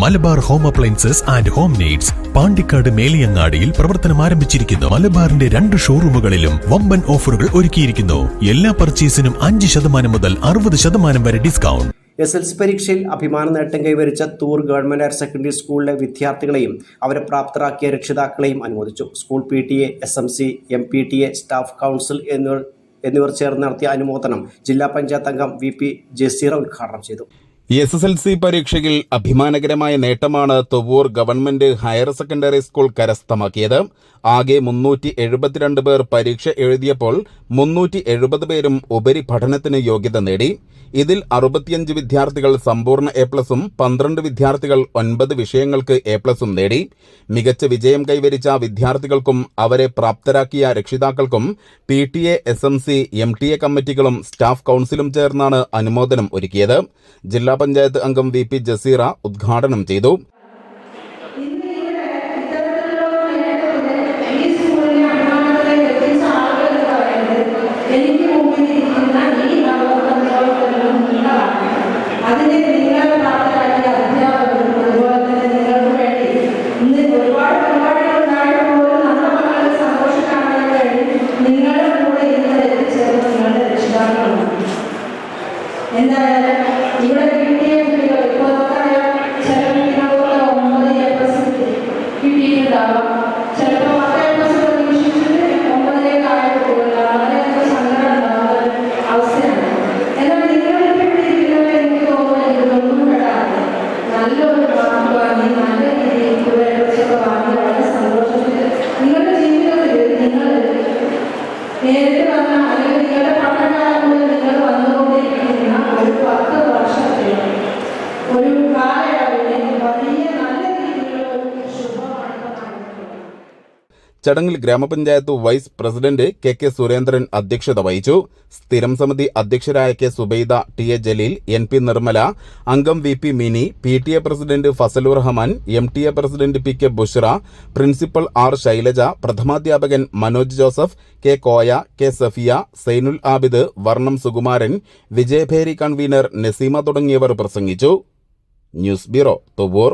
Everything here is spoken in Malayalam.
Malabar home appliances and home needs Pandikkad മേലിയങ്ങാടിയിൽ പ്രവർത്തനം ആരംഭിച്ചിരിക്കുന്നു. മലബാറിന്റെ രണ്ട് ഷോറൂമുകളിലും വമ്പൻ ഓഫറുകൾ ഒരുക്കിയിരിക്കുന്നു. എല്ലാ പർച്ചേസിനും അഞ്ച് ശതമാനം മുതൽ അറുപത് ശതമാനം വരെ ഡിസ്കൗണ്ട്. എസ് എൽ സി പരീക്ഷയിൽ അഭിമാന നേട്ടം കൈവരിച്ച തൂർ ഗവൺമെന്റ് ഹയർ സെക്കൻഡറി സ്കൂളിലെ വിദ്യാർത്ഥികളെയും അവരെ പ്രാപ്തരാക്കിയ രക്ഷിതാക്കളെയും അനുമോദിച്ചു. School P T A S M C M P T A staff council എന്നിവർ എന്നിവർ ചേർന്ന് നടത്തിയ അനുമോദനം ജില്ലാ പഞ്ചായത്ത് അംഗം വി പി ജസീറ ഉദ്ഘാടനം ചെയ്തു. എസ് എസ് എൽ സി പരീക്ഷയിൽ അഭിമാനകരമായ നേട്ടമാണ് Thovoor government higher secondary school കരസ്ഥമാക്കിയത്. ആകെ മുന്നൂറ്റി എഴുപത്തിരണ്ട് പേർ പരീക്ഷ എഴുതിയപ്പോൾ മുന്നൂറ്റി എഴുപത് പേരും ഉപരിപഠനത്തിന് യോഗ്യത നേടി. ഇതിൽ അറുപത്തിയഞ്ച് വിദ്യാർത്ഥികൾ സമ്പൂർണ എ പ്ലസും പന്ത്രണ്ട് വിദ്യാർത്ഥികൾ ഒൻപത് വിഷയങ്ങൾക്ക് എ പ്ലസും നേടി. മികച്ച വിജയം കൈവരിച്ച വിദ്യാർത്ഥികൾക്കും അവരെ പ്രാപ്തരാക്കിയ രക്ഷിതാക്കൾക്കും P T A S M C M T A കമ്മിറ്റികളും staff കൗൺസിലും ചേർന്നാണ് അനുമോദനം ഒരുക്കിയത്. ജില്ലാ പഞ്ചായത്ത് അംഗം വി പി ജസീറ ഉദ്ഘാടനം ചെയ്തു. എന്തായാലും സ്കൂളിലെ നേരിട്ട് വന്ന ചടങ്ങിൽ grama panchayat vice president K K Surendran അധ്യക്ഷത വഹിച്ചു. സ്ഥിരം സമിതി അധ്യക്ഷരായ K Subaida T A Jaleel N P Nirmala അംഗം V P Mini P T A president Fazlur Rahman M T A president P K Bushra principal R Shailaja പ്രഥമാധ്യാപകൻ Manoj Joseph K Koya K Safiya Zainul Abid Varnam Sukumaran Vijayabheri convener Naseema തുടങ്ങിയവർ പ്രസംഗിച്ചു. News bureau Thovoor.